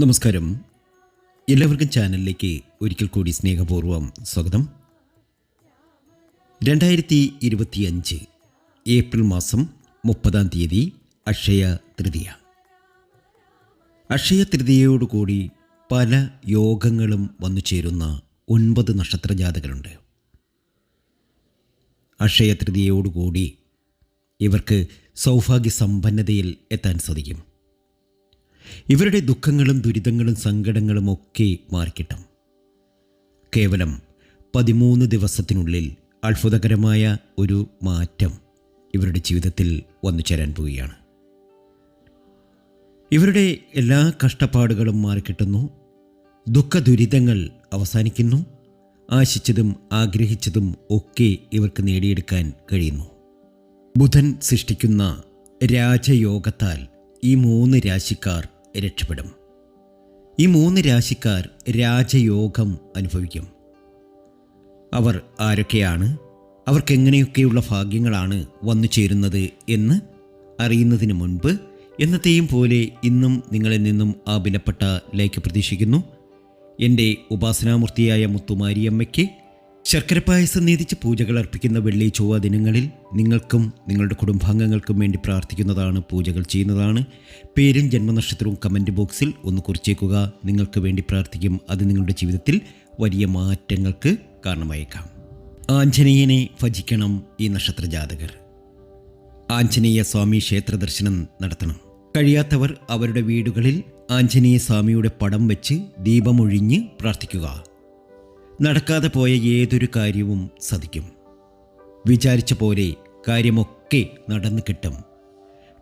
നമസ്കാരം. എല്ലാവർക്കും ചാനലിലേക്ക് ഒരിക്കൽ കൂടി സ്നേഹപൂർവം സ്വാഗതം. രണ്ടായിരത്തി ഇരുപത്തിയഞ്ച് ഏപ്രിൽ മാസം മുപ്പതാം തീയതി അക്ഷയ തൃതീയ. അക്ഷയ തൃതീയയോടുകൂടി പല യോഗങ്ങളും വന്നു ചേരുന്ന ഒൻപത് നക്ഷത്ര ജാഥകളുണ്ട് അക്ഷയ തൃതീയയോടുകൂടി ഇവർക്ക് സൗഭാഗ്യ സമ്പന്നതയിൽ എത്താൻ സാധിക്കും. ഇവരുടെ ദുഃഖങ്ങളും ദുരിതങ്ങളും സങ്കടങ്ങളും ഒക്കെ മാറിക്കിട്ടും. കേവലം പതിമൂന്ന് ദിവസത്തിനുള്ളിൽ അത്ഭുതകരമായ ഒരു മാറ്റം ഇവരുടെ ജീവിതത്തിൽ വന്നു ചേരാൻ പോവുകയാണ്. ഇവരുടെ എല്ലാ കഷ്ടപ്പാടുകളും മാറിക്കിട്ടുന്നു. ദുഃഖ ദുരിതങ്ങൾ അവസാനിക്കുന്നു. ആശിച്ചതും ആഗ്രഹിച്ചതും ഒക്കെ ഇവർക്ക് നേടിയെടുക്കാൻ കഴിയുന്നു. ബുധൻ സൃഷ്ടിക്കുന്ന രാജയോഗത്താൽ ഈ മൂന്ന് രാശിക്കാർ രക്ഷപ്പെടും. ഈ മൂന്ന് രാശിക്കാർ രാജയോഗം അനുഭവിക്കും. അവർ ആരൊക്കെയാണ്? അവർക്കെങ്ങനെയൊക്കെയുള്ള ഭാഗ്യങ്ങളാണ് വന്നു ചേരുന്നത് എന്ന് അറിയുന്നതിന് മുൻപ് എന്നത്തെയും പോലെ ഇന്നും നിങ്ങളിൽ നിന്നും ആ വിലപ്പെട്ട ലൈക്ക് പ്രതീക്ഷിക്കുന്നു. എന്റെ ഉപാസനാമൂർത്തിയായ മുത്തുമാരിയമ്മയ്ക്ക് ശർക്കര പായസം നീതിച്ച് പൂജകൾ അർപ്പിക്കുന്ന വെള്ളി ചൊവ്വ ദിനങ്ങളിൽ നിങ്ങൾക്കും നിങ്ങളുടെ കുടുംബാംഗങ്ങൾക്കും വേണ്ടി പ്രാർത്ഥിക്കുന്നതാണ് പൂജകൾ ചെയ്യുന്നതാണ്. പേരും ജന്മനക്ഷത്രവും കമന്റ് ബോക്സിൽ ഒന്ന് കുറിച്ചേക്കുക. നിങ്ങൾക്ക് വേണ്ടി പ്രാർത്ഥിക്കും. അത് നിങ്ങളുടെ ജീവിതത്തിൽ വലിയ മാറ്റങ്ങൾക്ക് കാരണമായേക്കാം. ആഞ്ജനേയനെ ഭജിക്കണം ഈ നക്ഷത്ര ജാതകർ ആഞ്ജനേയ സ്വാമി ക്ഷേത്ര ദർശനം നടത്തണം. കഴിയാത്തവർ അവരുടെ വീടുകളിൽ ആഞ്ജനേയ സ്വാമിയുടെ പടം വെച്ച് ദീപമൊഴിഞ്ഞ് പ്രാർത്ഥിക്കുക. നടക്കാതെ പോയ ഏതൊരു കാര്യവും സാധിക്കും വിചാരിച്ച പോലെ കാര്യമൊക്കെ നടന്നു കിട്ടും.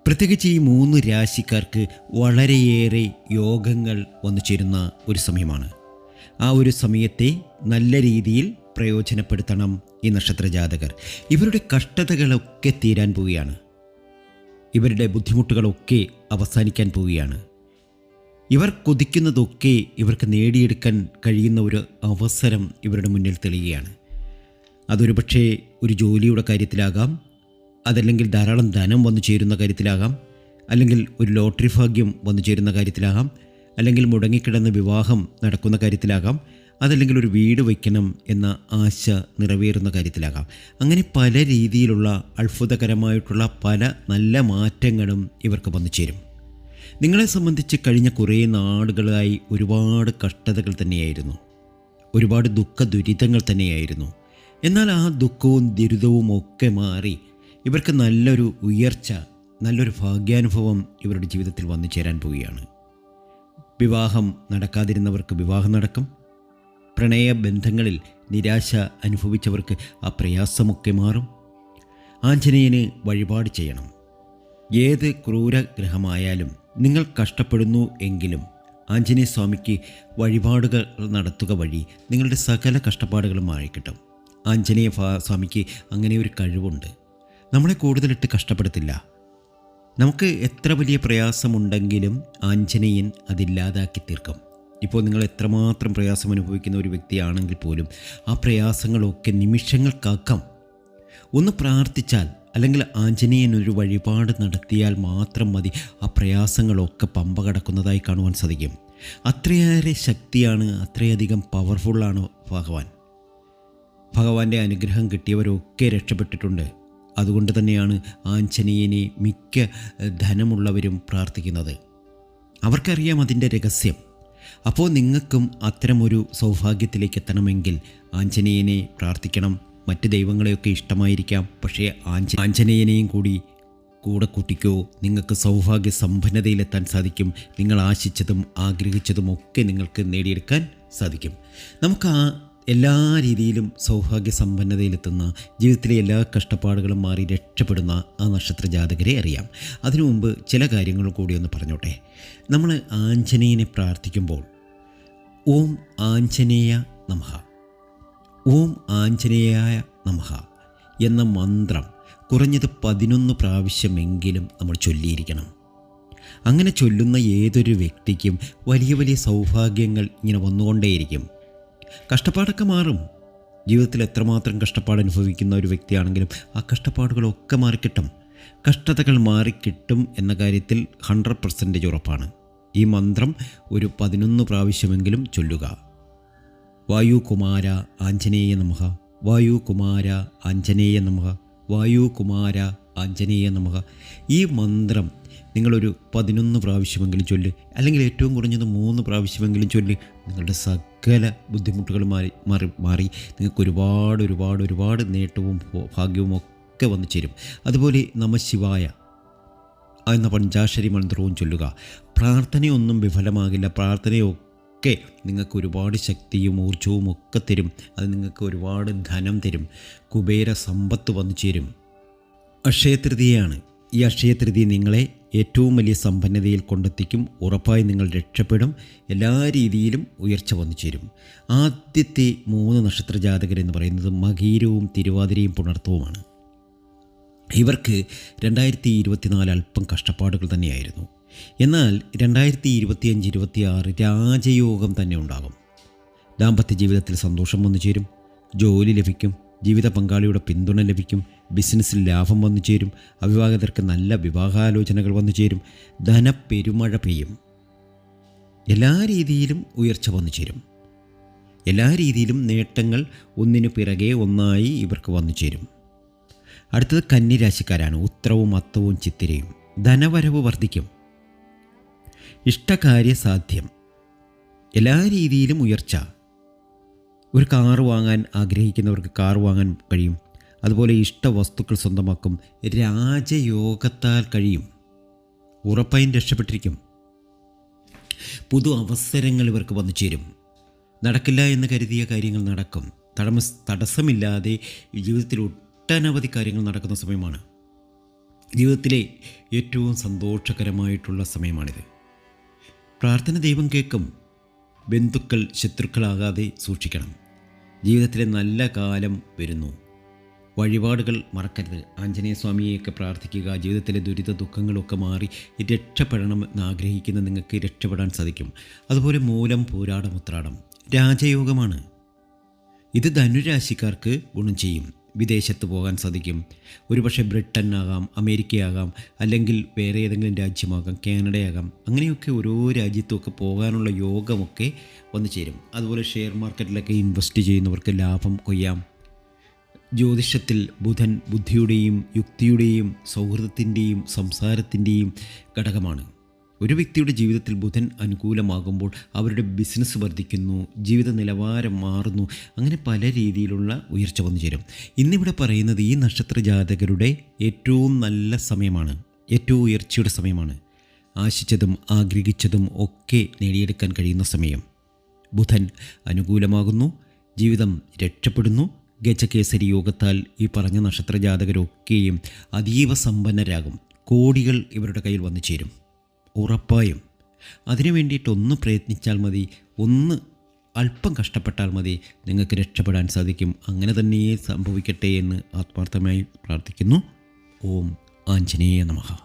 പ്രത്യേകിച്ച് ഈ മൂന്ന് രാശിക്കാർക്ക് വളരെയേറെ യോഗങ്ങൾ വന്നു ചേരുന്ന ഒരു സമയമാണ്. ആ ഒരു സമയത്തെ നല്ല രീതിയിൽ പ്രയോജനപ്പെടുത്തണം ഈ നക്ഷത്ര ജാതകർ. ഇവരുടെ കഷ്ടതകളൊക്കെ തീരാൻ പോവുകയാണ്. ഇവരുടെ ബുദ്ധിമുട്ടുകളൊക്കെ അവസാനിക്കാൻ പോവുകയാണ്. ഇവർ കൊതിക്കുന്നതൊക്കെ ഇവർക്ക് നേടിയെടുക്കാൻ കഴിയുന്ന ഒരു അവസരം ഇവരുടെ മുന്നിൽ തെളിയുകയാണ്. അതൊരു പക്ഷേ ഒരു ജോലിയുടെ കാര്യത്തിലാകാം അതല്ലെങ്കിൽ ധാരാളം ധനം വന്നു ചേരുന്ന കാര്യത്തിലാകാം അല്ലെങ്കിൽ ഒരു ലോട്ടറി ഭാഗ്യം വന്നു ചേരുന്ന കാര്യത്തിലാകാം അല്ലെങ്കിൽ മുടങ്ങിക്കിടന്ന വിവാഹം നടക്കുന്ന കാര്യത്തിലാകാം അതല്ലെങ്കിൽ ഒരു വീട് വയ്ക്കണം എന്ന ആശ നിറവേറുന്ന കാര്യത്തിലാകാം. അങ്ങനെ പല രീതിയിലുള്ള അത്ഭുതകരമായിട്ടുള്ള പല നല്ല മാറ്റങ്ങളും ഇവർക്ക് വന്നു ചേരും. നിങ്ങളെ സംബന്ധിച്ച് കഴിഞ്ഞ കുറേ നാടുകളായി ഒരുപാട് കഷ്ടതകൾ തന്നെയായിരുന്നു. ഒരുപാട് ദുഃഖ ദുരിതങ്ങൾ തന്നെയായിരുന്നു. എന്നാൽ ആ ദുഃഖവും ദുരിതവും ഒക്കെ മാറി ഇവർക്ക് നല്ലൊരു ഉയർച്ച നല്ലൊരു ഭാഗ്യാനുഭവം ഇവരുടെ ജീവിതത്തിൽ വന്നു ചേരാൻ പോവുകയാണ്. വിവാഹം നടക്കാതിരുന്നവർക്ക് വിവാഹം നടക്കും. പ്രണയ ബന്ധങ്ങളിൽ നിരാശ അനുഭവിച്ചവർക്ക് ആ പ്രയാസമൊക്കെ മാറും. ആഞ്ജനേയന് വഴിപാട് ചെയ്യണം. ഏത് ക്രൂരഗ്രഹമായാലും നിങ്ങൾ കഷ്ടപ്പെടുന്നു എങ്കിലും ആഞ്ജനേയ സ്വാമിക്ക് വഴിപാടുകൾ നടത്തുക വഴി നിങ്ങളുടെ സകല കഷ്ടപ്പാടുകളും മാറിക്കിട്ടും. ആഞ്ജനേയ സ്വാമിക്ക് അങ്ങനെ ഒരു കഴിവുണ്ട്. നമ്മളെ കൂടുതലിട്ട് കഷ്ടപ്പെടുത്തില്ല. നമുക്ക് എത്ര വലിയ പ്രയാസമുണ്ടെങ്കിലും ആഞ്ജനേയൻ അതില്ലാതാക്കി തീർക്കും. ഇപ്പോൾ നിങ്ങൾ എത്രമാത്രം പ്രയാസം അനുഭവിക്കുന്ന ഒരു വ്യക്തിയാണെങ്കിൽ പോലും ആ പ്രയാസങ്ങളൊക്കെ നിമിഷങ്ങൾക്കാക്കാം ഒന്ന് പ്രാർത്ഥിച്ചാൽ അല്ലെങ്കിൽ ആഞ്ജനേയൻ ഒരു വഴിപാട് നടത്തിയാൽ മാത്രം മതി ആ പ്രയാസങ്ങളൊക്കെ പമ്പ കടക്കുന്നതായി കാണുവാൻ സാധിക്കും. അത്രയേറെ ശക്തിയാണ് അത്രയധികം പവർഫുള്ളാണ് ഭഗവാൻ. ഭഗവാന്റെ അനുഗ്രഹം കിട്ടിയവരൊക്കെ രക്ഷപ്പെട്ടിട്ടുണ്ട്. അതുകൊണ്ട് തന്നെയാണ് ആഞ്ജനേയനെ മിക്ക ധനമുള്ളവരും പ്രാർത്ഥിക്കുന്നത്. അവർക്കറിയാം അതിന്റെ രഹസ്യം. അപ്പോൾ നിങ്ങൾക്കും അത്തരമൊരു സൗഭാഗ്യത്തിലേക്ക് എത്തണമെങ്കിൽ ആഞ്ജനേയനെ പ്രാർത്ഥിക്കണം. മറ്റ് ദൈവങ്ങളെയൊക്കെ ഇഷ്ടമായിരിക്കാം. പക്ഷേ ആഞ്ജ ആഞ്ജനേയനെയും കൂടി കൂടെ കൂട്ടിക്കോ. നിങ്ങൾക്ക് സൗഭാഗ്യ സമ്പന്നതയിലെത്താൻ സാധിക്കും. നിങ്ങൾ ആശിച്ചതും ആഗ്രഹിച്ചതും ഒക്കെ നിങ്ങൾക്ക് നേടിയെടുക്കാൻ സാധിക്കും. നമുക്ക് ആ എല്ലാ രീതിയിലും സൗഭാഗ്യ സമ്പന്നതയിലെത്തുന്ന ജീവിതത്തിലെ എല്ലാ കഷ്ടപ്പാടുകളും മാറി രക്ഷപ്പെടുന്ന ആ നക്ഷത്ര ജാതകരെ അറിയാം. അതിനു മുമ്പ് ചില കാര്യങ്ങൾ കൂടി ഒന്ന് പറഞ്ഞോട്ടെ. നമ്മൾ ആഞ്ജനേയനെ പ്രാർത്ഥിക്കുമ്പോൾ ഓം ആഞ്ജനേയ നമഃ ഓം ആഞ്ജനേയായ നമഹ എന്ന മന്ത്രം കുറഞ്ഞത് പതിനൊന്ന് പ്രാവശ്യമെങ്കിലും നമ്മൾ ചൊല്ലിയിരിക്കണം. അങ്ങനെ ചൊല്ലുന്ന ഏതൊരു വ്യക്തിക്കും വലിയ വലിയ സൗഭാഗ്യങ്ങൾ ഇങ്ങനെ വന്നുകൊണ്ടേയിരിക്കും. കഷ്ടപ്പാടൊക്കെ മാറും. ജീവിതത്തിൽ എത്രമാത്രം കഷ്ടപ്പാട് അനുഭവിക്കുന്ന ഒരു വ്യക്തിയാണെങ്കിലും ആ കഷ്ടപ്പാടുകളൊക്കെ മാറിക്കിട്ടും. കഷ്ടതകൾ മാറിക്കിട്ടും എന്ന കാര്യത്തിൽ ഹൺഡ്രഡ് പെർസെന്റേജ് ഉറപ്പാണ്. ഈ മന്ത്രം ഒരു പതിനൊന്ന് പ്രാവശ്യമെങ്കിലും ചൊല്ലുക. വായു കുമാര ആഞ്ജനേയ നമഹ വായു കുമാര ആഞ്ജനേയ നമഹ വായു കുമാര ആഞ്ജനേയ നമഹ ഈ മന്ത്രം നിങ്ങളൊരു പതിനൊന്ന് പ്രാവശ്യമെങ്കിലും ചൊല്ല് അല്ലെങ്കിൽ ഏറ്റവും കുറഞ്ഞത് മൂന്ന് പ്രാവശ്യമെങ്കിലും ചൊല്ല് നിങ്ങളുടെ സകല ബുദ്ധിമുട്ടുകൾ മാറി മാറി മാറി നിങ്ങൾക്ക് ഒരുപാട് ഒരുപാട് ഒരുപാട് നേട്ടവും ഭാഗ്യവും ഒക്കെ വന്നു ചേരും. അതുപോലെ നമശിവായ എന്ന പഞ്ചാക്ഷരി മന്ത്രവും ചൊല്ലുക. പ്രാർത്ഥനയൊന്നും വിഫലമാകില്ല. പ്രാർത്ഥനയൊക്കെ നിങ്ങൾക്ക് ഒരുപാട് ശക്തിയും ഊർജവും ഒക്കെ തരും. അത് നിങ്ങൾക്ക് ഒരുപാട് ധനം തരും. കുബേര സമ്പത്ത് വന്നു ചേരും. അക്ഷയതൃതിയാണ് ഈ അക്ഷയതൃതി നിങ്ങളെ ഏറ്റവും വലിയ സമ്പന്നതയിൽ കൊണ്ടെത്തിക്കും. ഉറപ്പായി നിങ്ങൾ രക്ഷപ്പെടും. എല്ലാ രീതിയിലും ഉയർച്ച വന്നു ചേരും. ആദ്യത്തെ മൂന്ന് നക്ഷത്ര ജാതകരെന്ന് പറയുന്നത് മകീരവും തിരുവാതിരയും പുണർത്തവുമാണ്. ഇവർക്ക് രണ്ടായിരത്തി ഇരുപത്തിനാല് അല്പം കഷ്ടപ്പാടുകൾ തന്നെയായിരുന്നു. എന്നാൽ രണ്ടായിരത്തി ഇരുപത്തിയഞ്ച് ഇരുപത്തിയാറ് രാജയോഗം തന്നെ ഉണ്ടാകും. ദാമ്പത്യ ജീവിതത്തിൽ സന്തോഷം വന്നു ചേരും ജോലി ലഭിക്കും ജീവിത പങ്കാളിയുടെ പിന്തുണ ലഭിക്കും ബിസിനസ്സിൽ ലാഭം വന്നു ചേരും അവിവാഹിതർക്ക് നല്ല വിവാഹാലോചനകൾ വന്നു ചേരും ധനപ്പെരുമഴ പെയ്യും. എല്ലാ രീതിയിലും ഉയർച്ച വന്നു ചേരും. എല്ലാ രീതിയിലും നേട്ടങ്ങൾ ഒന്നിനു പിറകെ ഒന്നായി ഇവർക്ക് വന്നു ചേരും. അടുത്തത് കന്നിരാശിക്കാരാണ്. ഉത്തരവും അത്തവും ചിത്തിരയും. ധനവരവ് വർദ്ധിക്കും. ഇഷ്ടകാര്യ സാധ്യം എല്ലാ രീതിയിലും ഉയർച്ച. ഒരു കാർ വാങ്ങാൻ ആഗ്രഹിക്കുന്നവർക്ക് കാർ വാങ്ങാൻ കഴിയും. അതുപോലെ ഇഷ്ട വസ്തുക്കൾ സ്വന്തമാക്കും. രാജയോഗത്താൽ കഴിയും. ഉറപ്പായും രക്ഷപ്പെട്ടിരിക്കും. പുതു അവസരങ്ങൾ ഇവർക്ക് വന്നു ചേരും. നടക്കില്ല എന്ന് കരുതിയ കാര്യങ്ങൾ നടക്കും. തടമ തടസ്സമില്ലാതെ ജീവിതത്തിൽ ഒട്ടനവധി കാര്യങ്ങൾ നടക്കുന്ന സമയമാണ്. ജീവിതത്തിലെ ഏറ്റവും സന്തോഷകരമായിട്ടുള്ള സമയമാണിത്. പ്രാർത്ഥന ദൈവം കേൾക്കും. ബന്ധുക്കൾ ശത്രുക്കളാകാതെ സൂക്ഷിക്കണം. ജീവിതത്തിലെ നല്ല കാലം വരുന്നു. വഴിപാടുകൾ മറക്കരുത്. ആഞ്ജനേയ സ്വാമിയെയൊക്കെ പ്രാർത്ഥിക്കുക. ജീവിതത്തിലെ ദുരിത ദുഃഖങ്ങളൊക്കെ മാറി രക്ഷപ്പെടണം ആഗ്രഹിക്കുന്ന നിങ്ങൾക്ക് രക്ഷപ്പെടാൻ സാധിക്കും. അതുപോലെ മൂലം പോരാടം ഉത്രാടം. രാജയോഗമാണ്. ഇത് ധനുരാശിക്കാർക്ക് ഗുണം ചെയ്യും. വിദേശത്ത് പോകാൻ സാധിക്കും. ഒരുപക്ഷെ ബ്രിട്ടൻ ആകാം അമേരിക്കയാകാം അല്ലെങ്കിൽ വേറെ ഏതെങ്കിലും രാജ്യമാകാം കാനഡയാകാം. അങ്ങനെയൊക്കെ ഓരോ രാജ്യത്തുമൊക്കെ പോകാനുള്ള യോഗമൊക്കെ വന്നു ചേരും. അതുപോലെ ഷെയർ മാർക്കറ്റിലൊക്കെ ഇൻവെസ്റ്റ് ചെയ്യുന്നവർക്ക് ലാഭം കൊയ്യാം. ജ്യോതിഷത്തിൽ ബുധൻ ബുദ്ധിയുടെയും യുക്തിയുടെയും സൗഹൃദത്തിന്റെയും സംസാരത്തിന്റെയും ഘടകമാണ്. ഒരു വ്യക്തിയുടെ ജീവിതത്തിൽ ബുധൻ അനുകൂലമാകുമ്പോൾ അവരുടെ ബിസിനസ് വർദ്ധിക്കുന്നു ജീവിത നിലവാരം മാറുന്നു അങ്ങനെ പല രീതിയിലുള്ള ഉയർച്ച വന്നു ചേരും. ഇന്നിവിടെ പറയുന്നത് ഈ നക്ഷത്ര ജാതകരുടെ ഏറ്റവും നല്ല സമയമാണ് ഏറ്റവും ഉയർച്ചയുടെ സമയമാണ്. ആശിച്ചതും ആഗ്രഹിച്ചതും ഒക്കെ നേടിയെടുക്കാൻ കഴിയുന്ന സമയം. ബുധൻ അനുകൂലമാകുന്നു ജീവിതം രക്ഷപ്പെടുന്നു. ഗജകേസരി യോഗത്താൽ ഈ പറഞ്ഞ നക്ഷത്ര ജാതകരൊക്കെയും അതീവ സമ്പന്നരാകും. കോടികൾ ഇവരുടെ കയ്യിൽ വന്നു ചേരും. ഉറപ്പായും. അതിനു വേണ്ടിയിട്ടൊന്ന് പ്രയത്നിച്ചാൽ മതി. ഒന്ന് അല്പം കഷ്ടപ്പെട്ടാൽ മതി. നിങ്ങൾക്ക് രക്ഷപ്പെടാൻ സാധിക്കും. അങ്ങനെ തന്നെയേ സംഭവിക്കട്ടെ എന്ന് ആത്മാർത്ഥമായി പ്രാർത്ഥിക്കുന്നു. ഓം ആഞ്ജനേയ നമഃ.